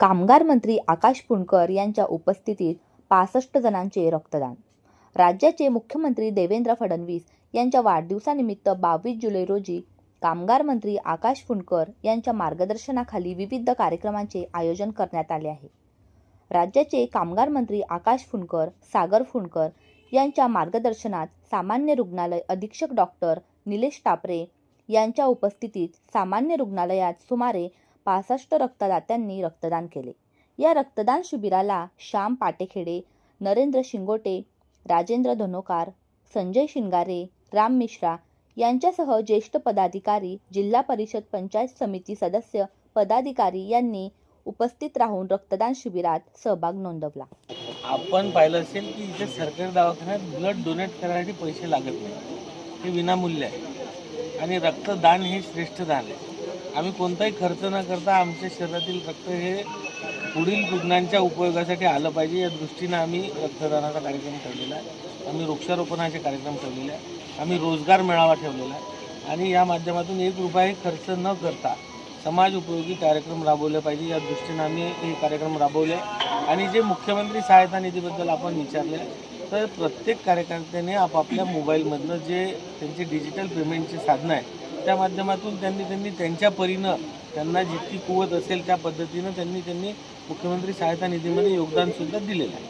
कामगार मंत्री आकाश पुणकर यांच्या उपस्थितीत पासष्ट जणांचे रक्तदान. राज्याचे मुख्यमंत्री देवेंद्र फडणवीस यांच्या वाढदिवसानिमित्त बावीस जुलै रोजी कामगार मंत्री आकाश फुंडकर यांच्या मार्गदर्शनाखाली विविध कार्यक्रमांचे आयोजन करण्यात आले आहे. राज्याचे कामगार मंत्री आकाश फुंडकर सागर फुंडकर यांच्या मार्गदर्शनात सामान्य रुग्णालय अधीक्षक डॉक्टर निलेश टापरे यांच्या उपस्थितीत सामान्य रुग्णालयात सुमारे पासष्ट रक्तदात्यांनी रक्तदान केले. या रक्तदान शिबिराला श्याम पाटेखेडे नरेंद्र शिंगोटे राजेंद्र धनोकार संजय शिंगारे राम मिश्रा यांच्यासह ज्येष्ठ पदाधिकारी जिल्हा परिषद पंचायत समिती सदस्य पदाधिकारी यांनी उपस्थित राहून रक्तदान शिबिरात सहभाग नोंदवला. आपण पाहिलं असेल की इथे सरकारी दवाखान्यात ब्लड डोनेट करायसाठी पैसे लागत नाही हे विनामूल्य आहे. आणि रक्तदान हे श्रेष्ठ दान आहे. आम्ही कोणताही खर्च न करता आमच्या शरीरातील रक्त हे पुढील रुग्णांच्या उपयोगासाठी आलं पाहिजे. या दृष्टीनं आम्ही रक्तदानाचा कार्यक्रम ठेवलेला आहे. आम्ही वृक्षारोपणाचे कार्यक्रम ठेवलेले आहे. आम्ही रोजगार मेळावा ठेवलेला आहे. आणि या माध्यमातून एक रुपयाही खर्च न करता समाज उपयोगी कार्यक्रम राबवले पाहिजे. या दृष्टीनं आम्ही हे कार्यक्रम राबवले आणि जे मुख्यमंत्री सहायता निधीबद्दल आपण विचारले तर प्रत्येक कार्यकर्त्याने आपापल्या मोबाईलमधनं जे त्यांचे डिजिटल पेमेंटचे साधनं आहे त्या माध्यमातून त्यांनी त्यांनी त्यांच्या परीनं त्यांना जितकी कुवत असेल त्या पद्धतीनं त्यांनी त्यांनी मुख्यमंत्री सहायता निधीमध्ये योगदानसुद्धा दिलेलं आहे.